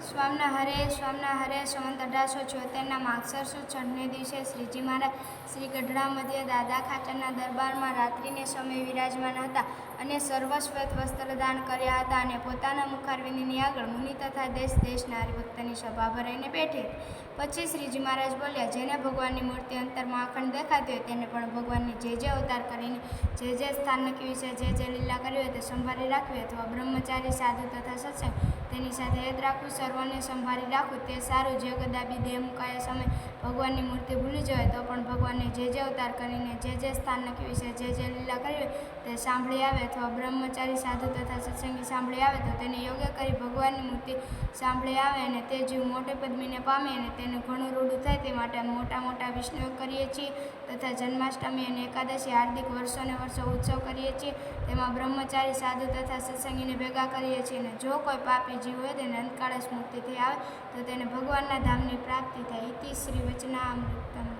સ્વામના હરે સ્વામના હરે, સંવંત અઢારસો છોતેરના માગસરસો છઠને દિવસે શ્રીજી મહારાજ શ્રી ગઢડા મધ્ય દાદા ખાચરના દરબારમાં રાત્રિને સમય વિરાજમાન હતા અને સર્વશ્વેત વસ્ત્રદાન કર્યા હતા અને પોતાના મુખારવિંદની આગળ મુનિ તથા દેશ દેશના હરિભક્તની સભા ભરાઈને બેઠી પછી શ્રીજી મહારાજ બોલ્યા, જેને ભગવાનની મૂર્તિ અંતરમાં અખંડ દેખાતી હોય તેને પણ ભગવાનની જે જે અવતાર કરીને, જે જે સ્થાન નક્કી વિશે જે જે લીલા કરી હોય તે સંભાળી રાખવી અથવા બ્રહ્મચારી, સાધુ તથા સત્સંગ તેની સાથે હેત રાખવું સર્વને સંભાળી રાખવું તે સારું જે કદાપી દેહ મુકાયા સમય. ભગવાનની મૂર્તિ ભૂલી જવાય તો પણ ભગવાનને જે જે અવતાર કરીને, જે જે સ્થાન નક્કી વિશે જે જે લીલા કરી તે સાંભળી આવે અથવા બ્રહ્મચારી, સાધુ તથા સત્સંગી સાંભળી આવે તો તેને યોગ્ય કરી ભગવાનની મૂર્તિ સાંભળી આવે અને તે જીવ મોટે પદમીને પામે અને તેનું ઘણું રૂડું થાય તે માટે મોટા મોટા વિષ્ણુ કરીએ છીએ તથા જન્માષ્ટમી અને એકાદશી હાર્દિક વર્ષોને વર્ષો ઉત્સવ કરીએ છીએ. તેમાં બ્રહ્મચારી, સાધુ તથા સત્સંગીને ભેગા કરીએ છીએ અને જો કોઈ પાપી જીવ હોય તેને અંતકાળે સ્મૃતિથી આવે તો તેને ભગવાનના ધામની પ્રાપ્તિ થાય. ઇતિ શ્રી વચનામૃતમ.